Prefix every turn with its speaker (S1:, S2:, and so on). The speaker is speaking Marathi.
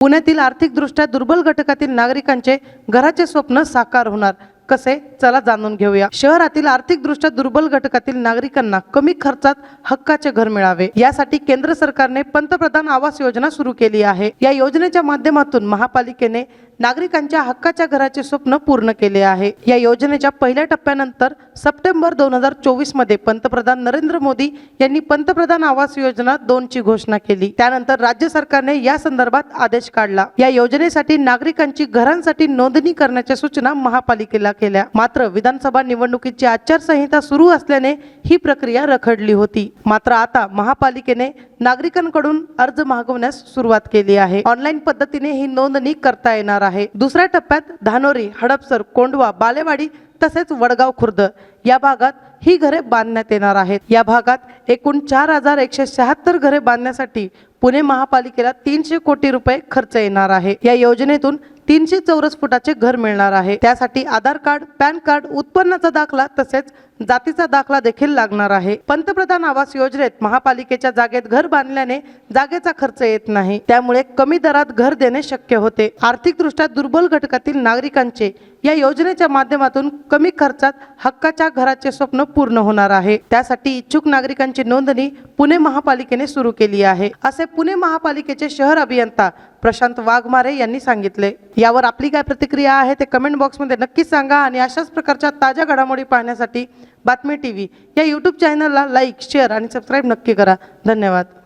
S1: पुण्यातील आर्थिकदृष्ट्या दुर्बल घटकातील नागरिकांचे घराचे स्वप्न साकार होणार. कसे? चला जाणून घेऊया. शहरातील आर्थिकदृष्ट्या दुर्बल घटकातील नागरिकांना कमी खर्चात हक्काचे घर मिळावे. यासाठी केंद्र सरकारने पंतप्रधान आवास योजना सुरू केली आहे. या योजनेच्या माध्यमातून महापालिकेने नागरिकांच्या हक्काच्या घराचे स्वप्न पूर्ण केले आहे. या योजनेच्या पहिल्या टप्प्यानंतर सप्टेंबर दोन हजार चोवीसमध्ये पंतप्रधान नरेंद्र मोदी यांनी पंतप्रधान आवास योजना दोनची घोषणा केली. त्यानंतर राज्य सरकारने या संदर्भात आदेश काढला. या योजनेसाठी नागरिकांची घरांसाठी नोंदणी करण्याच्या सूचना महापालिकेला केल्या. मात्र विधानसभा निवडणुकीची आचारसंहिता सुरू असल्याने ही प्रक्रिया रखडली होती. मात्र आता महापालिकेने नागरिकांकडून अर्ज मागवण्यास सुरुवात केली आहे. ऑनलाईन पद्धतीने ही नोंदणी करता येणार आहे. आहे. दुसऱ्या टप्प्यात धानोरी हडपसर कोंडवा बालेवाडी तसेच वडगाव खुर्द या भागात ही घरे बांधण्यात येणार आहेत. या भागात एकूण चार हजार एकशे शहात्तर घरे बांधण्यासाठी पुणे महापालिकेला तीनशे कोटी रुपये खर्च येणार आहे. या योजनेतून तीनशे चौरस फुटाचे घर मिळणार आहे. त्यासाठी आधार कार्ड पॅन कार्ड उत्पन्नाचा दाखला तसेच जातीचा दाखला देखील लागणार आहे. पंतप्रधान आवास योजनेत महापालिकेच्या जागेत घर बांधल्याने जागेचा खर्च येत नाही. त्यामुळे कमी दरात घर देणे शक्य होते. आर्थिकदृष्ट्या दुर्बल घटकातील नागरिकांचे या योजनेच्या माध्यमातून कमी खर्चात हक्काच्या घराचे स्वप्न पूर्ण होणार आहे. त्यासाठी इच्छुक नागरिकांची नोंदणी पुणे महापालिकेने सुरू केली आहे. असे पुणे महापालिकेचे शहर अभियंता प्रशांत वाघमारे यांनी सांगितले. यावर आपली काय प्रतिक्रिया आहे ते कमेंट बॉक्समध्ये नक्कीच सांगा आणि अशाच प्रकारच्या ताज्या घडामोडी पाहण्यासाठी बातमी टी व्ही या यूट्यूब चॅनलला लाईक शेअर आणि सबस्क्राईब नक्की करा. धन्यवाद.